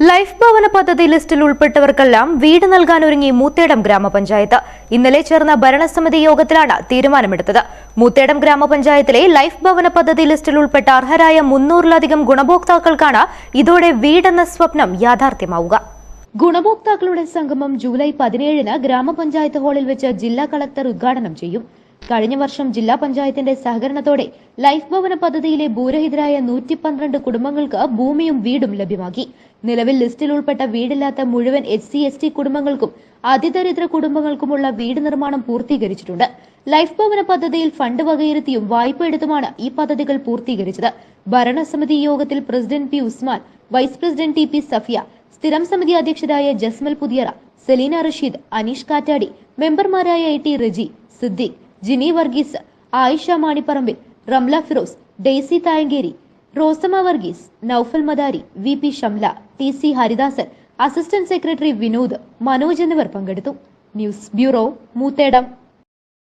life ഭവന പദ്ധതി ലിസ്റ്റിൽ ഉൾപ്പെട്ടവർക്കെല്ലാം വീട് നൽകാൻ ഒരുങ്ങി മൂത്തേടം ഗ്രാമപഞ്ചായത്ത്. ഇന്നലെ ചേർന്ന ഭരണസമിതി യോഗത്തിലാണ് തീരുമാനമെടുത്തത്. മൂത്തേടം ഗ്രാമപഞ്ചായത്തിലെ ലൈഫ് ഭവന പദ്ധതി ലിസ്റ്റിൽ ഉൾപ്പെട്ട അർഹരായ മുന്നൂറിലധികം ഗുണഭോക്താക്കൾക്കാണ് ഇതോടെ വീടെന്ന സ്വപ്നം യാഥാർത്ഥ്യമാവുക. ഗുണഭോക്താക്കളുടെ സംഗമം ജൂലൈ പതിനേഴിന് ഗ്രാമപഞ്ചായത്ത് ഹാളിൽ വെച്ച് ജില്ലാ കളക്ടർ ഉദ്ഘാടനം ചെയ്യും. കഴിഞ്ഞ വർഷം ജില്ലാ പഞ്ചായത്തിന്റെ സഹകരണത്തോടെ ലൈഫ് ഭവന പദ്ധതിയിലെ ഭൂരഹിതരായ നൂറ്റി പന്ത്രണ്ട് കുടുംബങ്ങൾക്ക് ഭൂമിയും വീടും ലഭ്യമാക്കി. നിലവിൽ ലിസ്റ്റിൽ ഉൾപ്പെട്ട വീടില്ലാത്ത മുഴുവൻ എച്ച് സി എസ് ടി കുടുംബങ്ങൾക്കും അതിദരിദ്ര കുടുംബങ്ങൾക്കുമുള്ള വീട് നിർമ്മാണം പൂർത്തീകരിച്ചിട്ടുണ്ട്. ലൈഫ് ഭവന പദ്ധതിയിൽ ഫണ്ട് വകയിരുത്തിയും വായ്പ എടുത്തുമാണ് ഈ പദ്ധതികൾ പൂർത്തീകരിച്ചത്. ഭരണസമിതി യോഗത്തിൽ president P Usman vice president T P Safiya സ്ഥിരം സമിതി അധ്യക്ഷരായ ജസ്മൽ പുതിയറ സെലീന റഷീദ് അനീഷ് കാറ്റാടി മെമ്പർമാരായ A T Reji Siddique Jini Varghese Ayisha Manipparambil Ramla Firoz Daisy Thayankeri Rosamma Varghese Naufal Madari V P Shamla T C Haridasan assistant secretary Vinod Manoj എന്നിവർ പങ്കെടുത്തു news bureau Moothedam